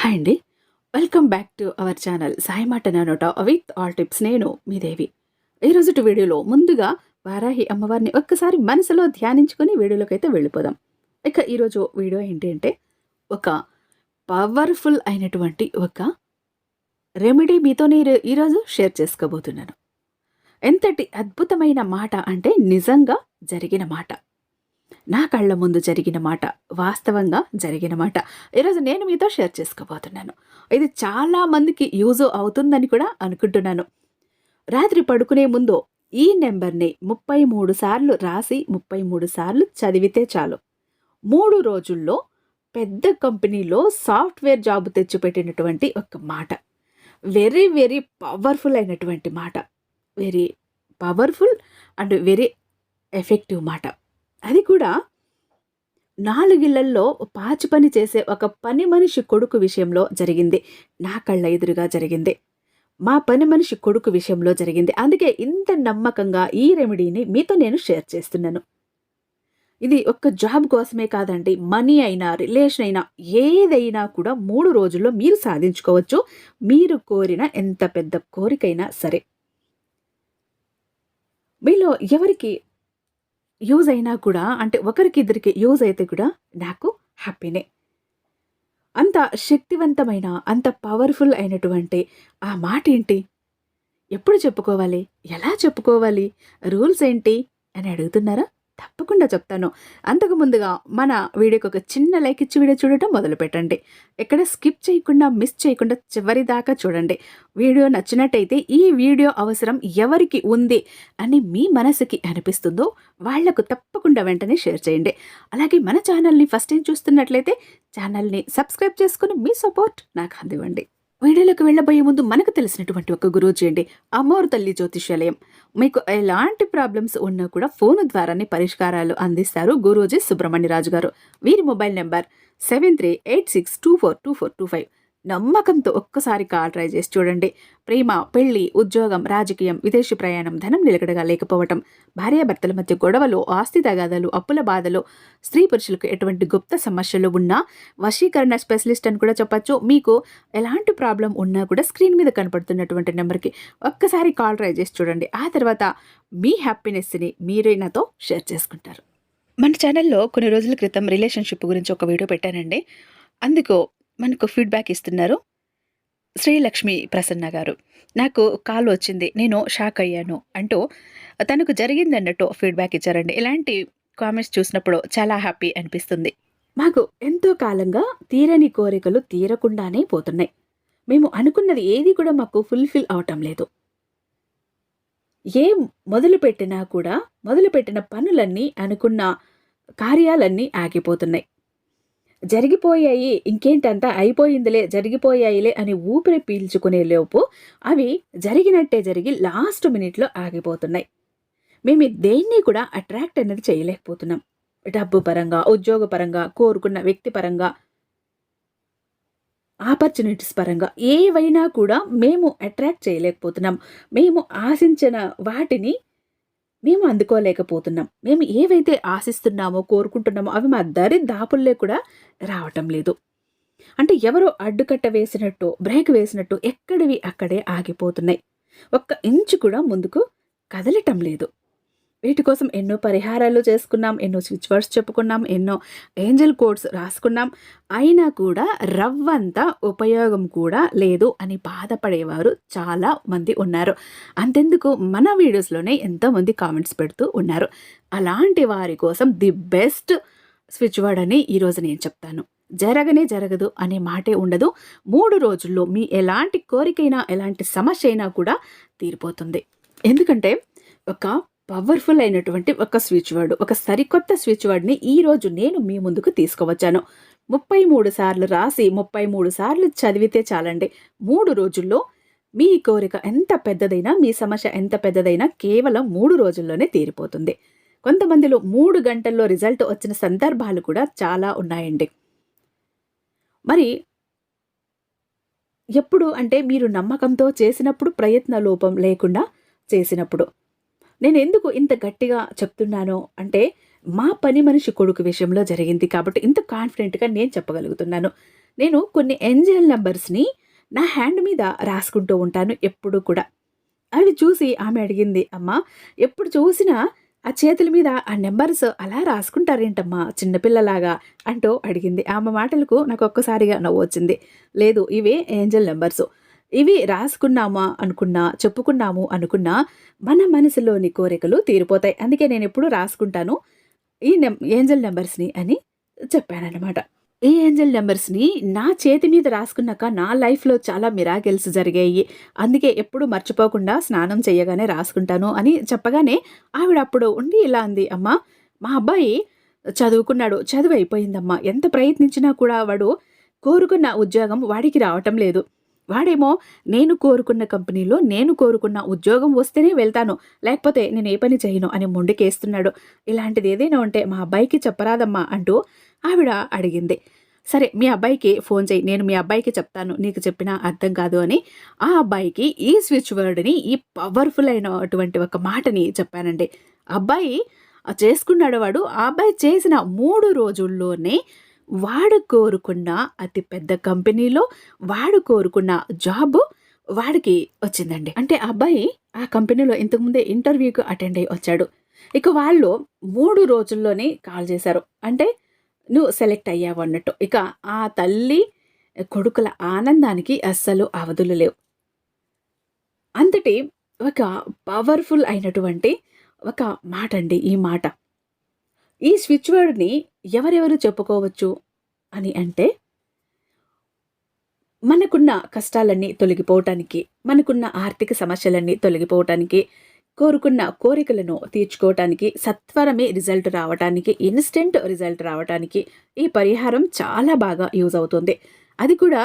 Hi అండి. Welcome back to our channel Sai మాట నానోట విత్ ఆల్ టిప్స్ నేను మీ దేవి. ఈరోజు వీడియోలో ముందుగా వారాహి అమ్మవారిని ఒక్కసారి మనసులో ధ్యానించుకుని వీడియోలోకి అయితే వెళ్ళిపోదాం. ఇక ఈరోజు వీడియో ఏంటి అంటే ఒక పవర్ఫుల్ అయినటువంటి ఒక రెమెడీ మీతో నేను ఈరోజు షేర్ చేసుకోబోతున్నాను. ఎంతటి అద్భుతమైన మాట అంటే నిజంగా జరిగిన మాట. నా కళ్ళ ముందు జరిగిన మాట వాస్తవంగా జరిగిన మాట. ఈరోజు నేను మీతో షేర్ చేసుకోబోతున్నాను. ఇది చాలా మందికి యూజ్ అవుతుందని కూడా అనుకుంటున్నాను. రాత్రి పడుకునే ముందు ఈ నెంబర్ని ముప్పై మూడు సార్లు రాసి ముప్పై మూడు సార్లు చదివితే చాలు. మూడు రోజుల్లో పెద్ద కంపెనీలో సాఫ్ట్వేర్ జాబ్ తెచ్చిపెట్టినటువంటి ఒక మాట. వెరీ వెరీ పవర్ఫుల్ అయినటువంటి మాట. Very powerful and very effective మాట. అది కూడా నాలుగిళ్ళల్లో పాచి పని చేసే ఒక పని మనిషి కొడుకు విషయంలో జరిగింది. నా కళ్ళ ఎదురుగా జరిగింది. మా పని మనిషి కొడుకు విషయంలో జరిగింది. అందుకే ఇంత నమ్మకంగా ఈ రెమెడీని మీతో నేను షేర్ చేస్తున్నాను. ఇది ఒక్క జాబ్ కోసమే కాదండి. మనీ అయినా రిలేషన్ అయినా ఏదైనా కూడా మూడు రోజుల్లో మీరు సాధించుకోవచ్చు. మీరు కోరిన ఎంత పెద్ద కోరికైనా సరే. మీలో ఎవరికి యూజ్ అయినా కూడా అంటే ఒకరికి ఇద్దరికి యూజ్ అయితే కూడా నాకు హ్యాపీనే అంత శక్తివంతమైన అంత పవర్ఫుల్ అయినటువంటి ఆ మాట ఏంటి? ఎప్పుడు చెప్పుకోవాలి? ఎలా చెప్పుకోవాలి? రూల్స్ ఏంటి? అని అడుగుతున్నారా? తప్పకుండా చెప్తాను. అంతకు ముందుగా మన వీడియోకి ఒక చిన్న లైక్ ఇచ్చి వీడియో చూడటం మొదలు పెట్టండి ఎక్కడ స్కిప్ చేయకుండా మిస్ చేయకుండా చివరి దాకా చూడండి. వీడియో నచ్చినట్టయితే ఈ వీడియో అవసరం ఎవరికి ఉంది అని మీ మనసుకి అనిపిస్తుందో వాళ్ళకు తప్పకుండా వెంటనే షేర్ చేయండి. అలాగే మన ఛానల్ని ఫస్ట్ టైం చూస్తున్నట్లయితే ఛానల్ని సబ్స్క్రైబ్ చేసుకుని మీ సపోర్ట్ నాకు అందివ్వండి. వీడియోలోకి వెళ్ళబోయే ముందు మనకు తెలిసినటువంటి ఒక గురూజీ అండి అమ్మోరు తల్లి జ్యోతిష్యాలయం. మీకు ఎలాంటి ప్రాబ్లమ్స్ ఉన్నా కూడా ఫోన్ ద్వారానే పరిష్కారాలు అందిస్తారు గురూజీ సుబ్రహ్మణ్యరాజు గారు వీరి mobile number seven three eight six two four two four two five. నమ్మకంతో ఒక్కసారి కాల్ ట్రై చేసి చూడండి. ప్రేమ పెళ్ళి ఉద్యోగం రాజకీయం విదేశీ ప్రయాణం ధనం నిలకడగా లేకపోవటం భార్యాభర్తల మధ్య గొడవలు ఆస్తి తగాదాలు అప్పుల బాధలు స్త్రీ పురుషులకు ఎటువంటి గుప్త సమస్యలు ఉన్నా వశీకరణ స్పెషలిస్ట్ అని కూడా చెప్పచ్చు. మీకు ఎలాంటి ప్రాబ్లం ఉన్నా కూడా స్క్రీన్ మీద కనపడుతున్నటువంటి నెంబర్కి ఒక్కసారి కాల్ ట్రై చేసి చూడండి. ఆ తర్వాత మీ హ్యాపీనెస్ని మీరే నాతో షేర్ చేసుకుంటారు. మన ఛానల్లో కొన్ని రోజుల క్రితం రిలేషన్షిప్ గురించి ఒక వీడియో పెట్టానండి. అందుకు మనకు ఫీడ్బ్యాక్ ఇస్తున్నారు. శ్రీలక్ష్మి ప్రసన్న గారు నాకు కాల్ వచ్చింది నేను షాక్ అయ్యాను అంటూ తనకు జరిగింది అన్నట్టు ఫీడ్బ్యాక్ ఇచ్చారండి. ఇలాంటి కామెంట్స్ చూసినప్పుడు చాలా హ్యాపీ అనిపిస్తుంది. మాకు ఎంతో కాలంగా తీరని కోరికలు తీరకుండానే పోతున్నాయి. మేము అనుకున్నది ఏది కూడా మాకు ఫుల్ఫిల్ అవటం లేదు. ఏ మొదలుపెట్టినా కూడా మొదలుపెట్టిన పనులన్నీ అనుకున్న కార్యాలన్నీ ఆగిపోతున్నాయి. జరిగిపోయాయి ఇంకేంటంతా అయిపోయిందిలే జరిగిపోయాయిలే అని ఊపిరి పీల్చుకునే లోపు అవి జరిగినట్టే జరిగి లాస్ట్ మినిట్లో ఆగిపోతున్నాయి. మేము దేన్ని కూడా అట్రాక్ట్ అనేది చేయలేకపోతున్నాం. డబ్బు పరంగా ఉద్యోగ పరంగా కోరుకున్న వ్యక్తి పరంగా ఆపర్చునిటీస్ పరంగా ఏవైనా కూడా మేము అట్రాక్ట్ చేయలేకపోతున్నాం. మేము ఆశించిన వాటిని మేము అందుకోలేకపోతున్నాం. మేము ఏవైతే ఆశిస్తున్నామో కోరుకుంటున్నామో అవి మా దరి దాపుల్లే కూడా రావటం లేదు. అంటే ఎవరో అడ్డుకట్ట వేసినట్టు బ్రేక్ వేసినట్టు ఎక్కడివి అక్కడే ఆగిపోతున్నాయి. ఒక్క ఇంచు కూడా ముందుకు కదలటం లేదు. వీటి కోసం ఎన్నో పరిహారాలు చేసుకున్నాం ఎన్నో స్విచ్ వర్డ్స్ చెప్పుకున్నాం ఎన్నో ఏంజల్ కోడ్స్ రాసుకున్నాం. అయినా కూడా రవ్వంతా ఉపయోగం కూడా లేదు అని బాధపడేవారు చాలా మంది ఉన్నారు. అంతెందుకు మన వీడియోస్లోనే ఎంతోమంది కామెంట్స్ పెడుతూ ఉన్నారు. అలాంటి వారి కోసం ది బెస్ట్ స్విచ్ వర్డ్ అని ఈరోజు నేను చెప్తాను. జరగనే జరగదు అనే మాటే ఉండదు. మూడు రోజుల్లో మీ ఎలాంటి కోరికైనా ఎలాంటి సమస్య అయినా కూడా తీరిపోతుంది. ఎందుకంటే ఒక పవర్ఫుల్ అయినటువంటి ఒక స్విచ్ వర్డ్ ఒక సరికొత్త స్విచ్ వర్డ్ని ఈరోజు నేను మీ ముందుకు తీసుకువచ్చాను. ముప్పై మూడు సార్లు రాసి ముప్పై మూడు సార్లు చదివితే చాలండి. మూడు రోజుల్లో మీ కోరిక ఎంత పెద్దదైనా మీ సమస్య ఎంత పెద్దదైనా కేవలం మూడు రోజుల్లోనే తీరిపోతుంది. కొంతమందిలో మూడు గంటల్లో రిజల్ట్ వచ్చిన సందర్భాలు కూడా చాలా ఉన్నాయండి. మరి ఎప్పుడు అంటే మీరు నమ్మకంతో చేసినప్పుడు ప్రయత్న లోపం లేకుండా చేసినప్పుడు నేను ఎందుకు ఇంత గట్టిగా చెప్తున్నాను? అంటే మా పని మనిషి కొడుకు విషయంలో జరిగింది కాబట్టి ఇంత కాన్ఫిడెంట్గా నేను చెప్పగలుగుతున్నాను. నేను కొన్ని ఎన్జిఎల్ నెంబర్స్ని నా హ్యాండ్ మీద రాసుకుంటూ ఉంటాను ఎప్పుడూ కూడా. అవి చూసి ఆమె అడిగింది, "అమ్మా ఎప్పుడు చూసినా ఆ చేతుల మీద ఆ నెంబర్స్ అలా రాసుకుంటారేంటమ్మా చిన్నపిల్లలాగా అంటూ అడిగింది. ఆమె మాటలకు నాకు ఒక్కసారిగా నవ్వు వచ్చింది. లేదు ఇవే ఏంజల్ నెంబర్స్ ఇవి రాసుకున్నామా అనుకున్నా, చెప్పుకున్నాము అనుకున్నా మన మనసులోని కోరికలు తీరిపోతాయి. అందుకే నేను ఎప్పుడు రాసుకుంటాను ఈ నెం ఏంజల్ నెంబర్స్ని అని చెప్పానమాట ఈ ఏంజల్ నెంబర్స్ని నా చేతి మీద రాసుకున్నాక నా లైఫ్‌లో చాలా మిరాకిల్స్ జరిగాయి. అందుకే ఎప్పుడు మర్చిపోకుండా స్నానం చేయగానే రాసుకుంటాను అని చెప్పగానే ఆవిడ అప్పుడు ఉండి ఇలా అంది, "అమ్మా మా అబ్బాయి చదువుకున్నాడు. చదువు అయిపోయిందమ్మా. ఎంత ప్రయత్నించినా కూడా వాడు కోరుకున్న ఉద్యోగం వాడికి రావటం లేదు. వాడేమో నేను కోరుకున్న కంపెనీలో నేను కోరుకున్న ఉద్యోగం వస్తేనే వెళ్తాను. లేకపోతే నేను ఏ పని చేయను" అని మొండికేస్తున్నాడు. ఇలాంటిది ఏదైనా ఉంటే మా అబ్బాయికి చెప్పరాదమ్మా అంటూ ఆవిడ అడిగింది. సరే మీ అబ్బాయికి ఫోన్ చేయి నేను మీ అబ్బాయికి చెప్తాను. నీకు చెప్పినా అర్థం కాదు అని ఆ అబ్బాయికి ఈ స్విచ్ వర్డ్‌ని ఈ పవర్‌ఫుల్ అయినటువంటి ఒక మాటని చెప్పానండి. అబ్బాయి చేసుకున్నాడు వాడు. ఆ అబ్బాయి చేసిన మూడు రోజుల్లోనే వాడు కోరుకున్న అతి పెద్ద కంపెనీలో వాడు కోరుకున్న జాబ్ వాడికి వచ్చిందండి. అంటే అబ్బాయి ఆ కంపెనీలో ఇంతకుముందే ఇంటర్వ్యూకి అటెండ్ అయ్యి వచ్చాడు. ఇక వాళ్ళు మూడు రోజుల్లోనే కాల్ చేశారు. అంటే నువ్వు సెలెక్ట్ అయ్యావు అన్నట్టు. ఇక ఆ తల్లి, కొడుకుల ఆనందానికి అస్సలు అవధులు లేవు. అంతటి ఒక పవర్‌ఫుల్ అయినటువంటి ఒక మాట అండి ఈ మాట. ఈ స్విచ్ వర్డ్‌ని ఎవరెవరు చెప్పుకోవచ్చు అని అంటే మనకున్న కష్టాలన్నీ తొలగిపోవటానికి, మనకున్న ఆర్థిక సమస్యలన్నీ తొలగిపోవటానికి, కోరుకున్న కోరికలను తీర్చుకోవటానికి, సత్వరమే రిజల్ట్ రావటానికి, ఇన్స్టెంట్ రిజల్ట్ రావటానికి ఈ పరిహారం చాలా బాగా యూజ్ అవుతుంది. అది కూడా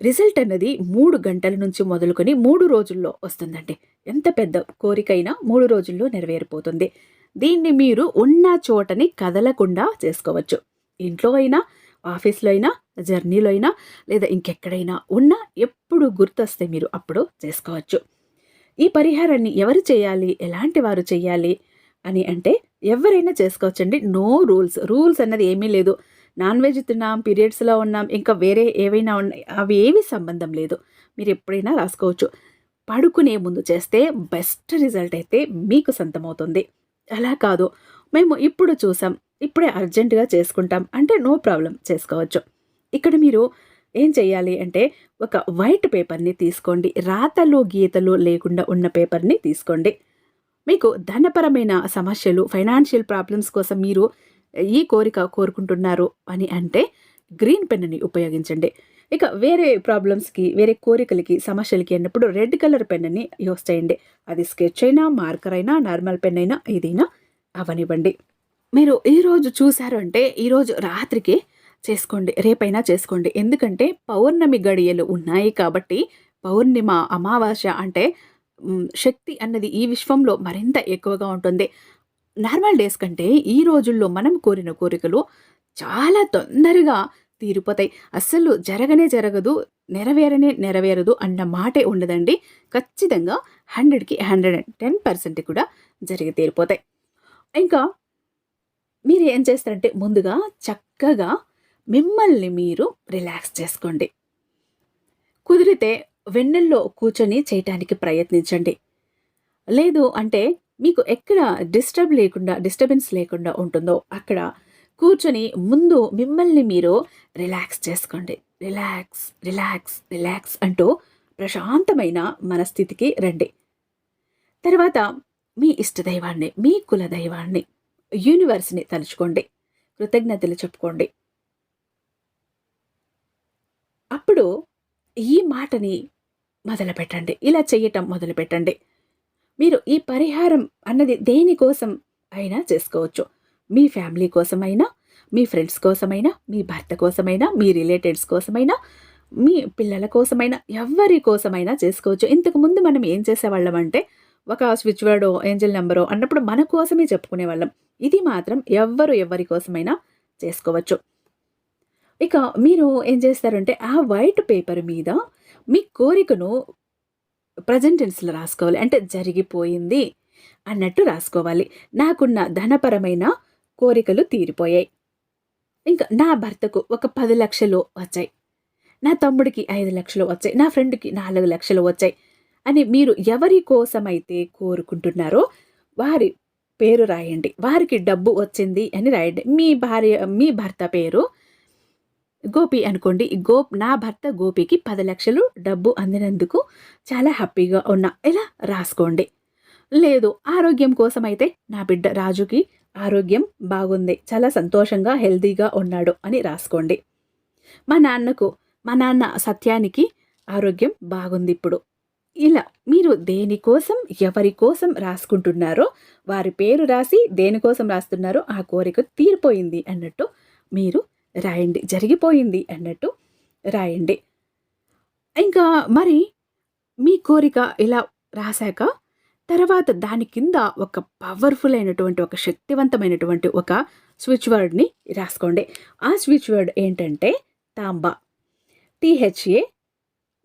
రిజల్ట్ అన్నది మూడు గంటల నుంచి మొదలుకొని మూడు రోజుల్లో వస్తుందండి. ఎంత పెద్ద కోరికైనా మూడు రోజుల్లో నెరవేరిపోతుంది. దీన్ని మీరు ఉన్న చోటని కదలకుండా చేసుకోవచ్చు. ఇంట్లో అయినా, ఆఫీస్‌లో అయినా, జర్నీలో అయినా లేదా ఇంకెక్కడైనా ఉన్నా ఎప్పుడు గుర్తొస్తే మీరు అప్పుడు చేసుకోవచ్చు. ఈ పరిహారాన్ని ఎవరు చేయాలి? ఎలాంటి వారు చేయాలి? అని అంటే ఎవరైనా చేసుకోవచ్చండి. No rules. రూల్స్ అన్నది ఏమీ లేదు. నాన్ వెజ్ తిన్నాం, పీరియడ్స్‌లో ఉన్నాం, ఇంకా వేరే ఏవైనా ఉన్నాయి అవి ఏవి సంబంధం లేదు. మీరు ఎప్పుడైనా రాసుకోవచ్చు. పడుకునే ముందు చేస్తే బెస్ట్ రిజల్ట్ అయితే మీకు సొంతమవుతుంది. అలా కాదు మేము ఇప్పుడు చూసాం. ఇప్పుడే అర్జెంట్‌గా చేసుకుంటాం అంటే నో ప్రాబ్లం చేసుకోవచ్చు. ఇక్కడ మీరు ఏం చేయాలి అంటే ఒక వైట్ పేపర్‌ని తీసుకోండి. రాతలు, గీతలు లేకుండా ఉన్న పేపర్‌ని తీసుకోండి. మీకు ధనపరమైన సమస్యలు, ఫైనాన్షియల్ ప్రాబ్లమ్స్ కోసం మీరు ఈ కోరిక కోరుకుంటున్నారు అని అంటే గ్రీన్ పెన్నుని ఉపయోగించండి. ఇక వేరే ప్రాబ్లమ్స్‌కి, వేరే కోరికలకి, సమస్యలకి అన్నప్పుడు రెడ్ కలర్ పెన్ని యూస్ చేయండి. అది స్కెచ్ అయినా, మార్కర్ అయినా, నార్మల్ పెన్ అయినా ఏదైనా అవనివ్వండి మీరు ఈరోజు చూశారు అంటే ఈరోజు రాత్రికి చేసుకోండి. రేపైనా చేసుకోండి. ఎందుకంటే పౌర్ణమి గడియలు ఉన్నాయి కాబట్టి పౌర్ణిమ, అమావాస్య అంటే శక్తి అన్నది ఈ విశ్వంలో మరింత ఎక్కువగా ఉంటుంది. నార్మల్ డేస్ కంటే ఈ రోజుల్లో మనం కోరిన కోరికలు చాలా తొందరగా తీరిపోతాయి. అస్సలు జరగనే జరగదు, నెరవేరనే నెరవేరదు అన్న మాటే ఉండదండి. ఖచ్చితంగా 100కి 110% కూడా జరిగి తీరిపోతాయి. ఇంకా మీరు ఏం చేస్తారంటే ముందుగా చక్కగా మిమ్మల్ని మీరు రిలాక్స్ చేసుకోండి. కుదిరితే వెన్నెల్లో కూర్చొని చేయటానికి ప్రయత్నించండి. లేదు అంటే మీకు ఎక్కడ డిస్టర్బ్ లేకుండా డిస్టర్బెన్స్ లేకుండా ఉంటుందో అక్కడ కూర్చొని ముందు మిమ్మల్ని మీరు రిలాక్స్ చేసుకోండి. రిలాక్స్, రిలాక్స్, రిలాక్స్ అంటూ ప్రశాంతమైన మనస్థితికి రండి. తర్వాత మీ ఇష్టదైవాన్ని, మీ కులదైవాన్ని, యూనివర్స్‌ని తలుచుకోండి. కృతజ్ఞతలు చెప్పుకోండి. అప్పుడు ఈ మాటని మొదలుపెట్టండి. ఇలా చేయటం మొదలుపెట్టండి. మీరు ఈ పరిహారం అన్నది దేనికోసం అయినా చేసుకోవచ్చు. మీ ఫ్యామిలీ కోసమైనా, మీ ఫ్రెండ్స్ కోసమైనా, మీ భర్త కోసమైనా, మీ రిలేటెడ్స్ కోసమైనా, మీ పిల్లల కోసమైనా, ఎవరి కోసమైనా చేసుకోవచ్చు. ఇంతకుముందు మనం ఏం చేసేవాళ్ళమంటే ఒక స్విచ్ వర్డో, ఏంజెల్ నెంబరో అన్నప్పుడు మన కోసమే చెప్పుకునేవాళ్ళం. ఇది మాత్రం ఎవ్వరు ఎవరి కోసమైనా చేసుకోవచ్చు. ఇక మీరు ఏం చేస్తారంటే ఆ వైట్ పేపర్ మీద మీ కోరికను ప్రజెంటెన్స్లో రాసుకోవాలి. అంటే జరిగిపోయింది అన్నట్టు రాసుకోవాలి. నాకున్న ధనపరమైన కోరికలు తీరిపోయాయి. ఇంకా నా భర్తకు ఒక పది లక్షలు వచ్చాయి. నా తమ్ముడికి ఐదు లక్షలు వచ్చాయి. నా ఫ్రెండ్కి నాలుగు లక్షలు వచ్చాయి. అని మీరు ఎవరి కోసమైతే కోరుకుంటున్నారో వారి పేరు రాయండి. వారికి డబ్బు వచ్చింది అని రాయండి. మీ భార్య మీ భర్త పేరు గోపి అనుకోండి. గో నా భర్త గోపికి పది లక్షలు డబ్బు అందినందుకు చాలా హ్యాపీగా ఉన్నా. ఇలా రాసుకోండి. లేదు ఆరోగ్యం కోసం అయితే నా బిడ్డ రాజుకి ఆరోగ్యం బాగుంది. చాలా సంతోషంగా హెల్తీగా ఉన్నాడు అని రాసుకోండి. మా నాన్నకు మా నాన్న సత్యానికి ఆరోగ్యం బాగుంది ఇప్పుడు ఇలా మీరు దేనికోసం ఎవరి కోసం రాసుకుంటున్నారో వారి పేరు రాసి దేనికోసం రాస్తున్నారో ఆ కోరిక తీరిపోయింది అన్నట్టు మీరు రాయండి. జరిగిపోయింది అన్నట్టు రాయండి. ఇంకా మరి మీ కోరిక ఇలా రాశాక తర్వాత దాని కింద ఒక పవర్ఫుల్ అయినటువంటి ఒక శక్తివంతమైనటువంటి ఒక స్విచ్ వర్డ్ని రాసుకోండి. ఆ స్విచ్ వర్డ్ ఏంటంటే తాంబా. టీహెచ్ఏ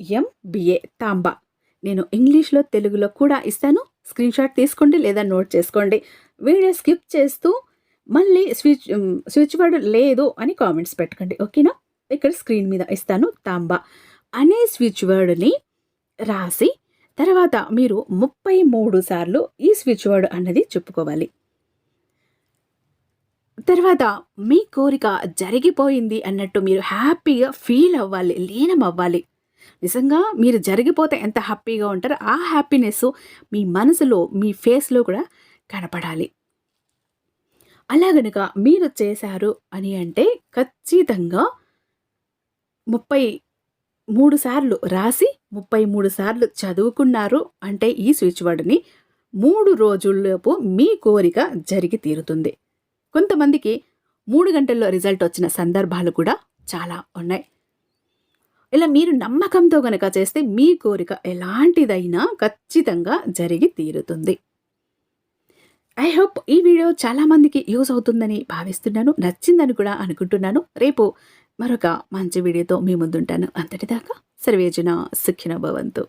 ఎంబిఏ తాంబా. నేను ఇంగ్లీష్లో తెలుగులో కూడా ఇస్తాను. స్క్రీన్ షాట్ తీసుకోండి లేదా నోట్ చేసుకోండి. వీడియో స్కిప్ చేస్తూ మళ్ళీ స్విచ్ స్విచ్ వర్డ్ లేదు అని కామెంట్స్ పెట్టకండి. ఓకేనా? ఇక్కడ స్క్రీన్ మీద ఇస్తాను తాంబా అనే స్విచ్ వర్డ్ని రాసి తర్వాత మీరు ముప్పై మూడు సార్లు ఈ స్విచ్ వర్డ్ అన్నది చెప్పుకోవాలి. తర్వాత మీ కోరిక జరిగిపోయింది అన్నట్టు మీరు హ్యాపీగా ఫీల్ అవ్వాలి లీనం అవ్వాలి. నిజంగా మీరు జరిగిపోతే ఎంత హ్యాపీగా ఉంటారో ఆ హ్యాపీనెస్ మీ మనసులో మీ ఫేస్లో కూడా కనపడాలి. అలా గనుక మీరు చేశారు అని అంటే ఖచ్చితంగా ముప్పై మూడు సార్లు రాసి ముప్పై మూడు సార్లు చదువుకున్నారు అంటే ఈ స్విచ్ వర్డ్ని మూడు రోజుల్లోపు మీ కోరిక జరిగి తీరుతుంది. కొంతమందికి మూడు గంటల్లో రిజల్ట్ వచ్చిన సందర్భాలు కూడా చాలా ఉన్నాయి. ఇలా మీరు నమ్మకంతో గనక చేస్తే మీ కోరిక ఎలాంటిదైనా ఖచ్చితంగా జరిగి తీరుతుంది. ఐ హోప్ ఈ వీడియో చాలామందికి యూజ్ అవుతుందని భావిస్తున్నాను నచ్చిందని కూడా అనుకుంటున్నాను. రేపు మరొక మంచి వీడియోతో మీ ముందుంటాను. అంతటిదాకా సర్వేజన సుఖిన భవంతు.